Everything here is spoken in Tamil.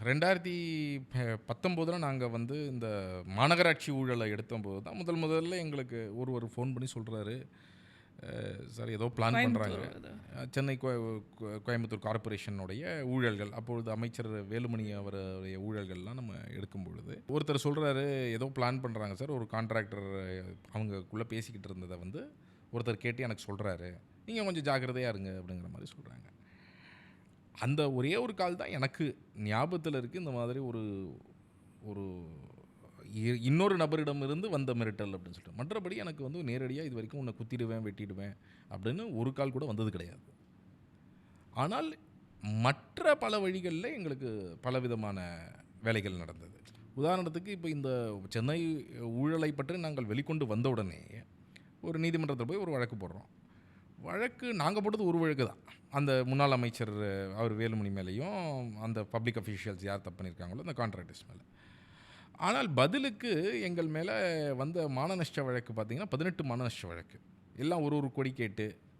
ரெண்டாயிரத்தி பத்தொம்போதில் நாங்கள் வந்து இந்த மாநகராட்சி ஊழலை எடுத்தபோது தான் முதல் முதல்ல எங்களுக்கு ஒருவர் ஃபோன் பண்ணி சொல்கிறாரு சார் ஏதோ பிளான் பண்ணுறாங்க சென்னை கோயம்புத்தூர் கார்ப்பரேஷனுடைய ஊழல்கள் அப்பொழுது அமைச்சர் வேலுமணி அவருடைய ஊழல்கள்லாம் நம்ம எடுக்கும் பொழுது ஒருத்தர் சொல்கிறாரு ஏதோ பிளான் பண்ணுறாங்க சார் ஒரு கான்ட்ராக்டர் அவங்கக்குள்ளே பேசிக்கிட்டு இருந்ததை வந்து ஒருத்தர் கேட்டு எனக்கு சொல்கிறாரு நீங்கள் கொஞ்சம் ஜாக்கிரதையாக இருங்க அப்படிங்கிற மாதிரி சொல்கிறாங்க அந்த ஒரே ஒரு கால் தான் எனக்கு ஞாபகத்தில் இருக்குது இந்த மாதிரி ஒரு ஒரு இ- இன்னொரு நபரிடமிருந்து வந்த மிரட்டல் அப்படின்னு சொல்லிட்டு. மற்றபடி எனக்கு வந்து நேரடியாக இது வரைக்கும் உன்னை குத்திடுவேன் வெட்டிடுவேன் அப்படின்னு ஒரு கால் கூட வந்தது கிடையாது. ஆனால் மற்ற பல வழிகளில் எங்களுக்கு பலவிதமான வேலைகள் நடந்தது. உதாரணத்துக்கு இப்போ இந்த சென்னை ஊழலை பற்றி நாங்கள் வெளிக்கொண்டு வந்த உடனே ஒரு நீதிமன்றத்தில் போய் ஒரு வழக்கு போடுறோம். வழக்கு நாங்கள் போட்டது ஒரு வழக்கு தான். அந்த முன்னாள் அமைச்சர் அவர் வேலுமணி மேலேயும் அந்த பப்ளிக் அஃபீஷியல்ஸ் யார் தப்பு பண்ணியிருக்காங்களோ அந்த கான்ட்ராக்டர்ஸ் மேலே. ஆனால் பதிலுக்கு எங்கள் மேலே வந்த மானநஷ்ட வழக்கு பார்த்தீங்கன்னா பதினெட்டு மானநஷ்ட வழக்கு. எல்லாம் ஒரு ஒரு கோடி கேட்டு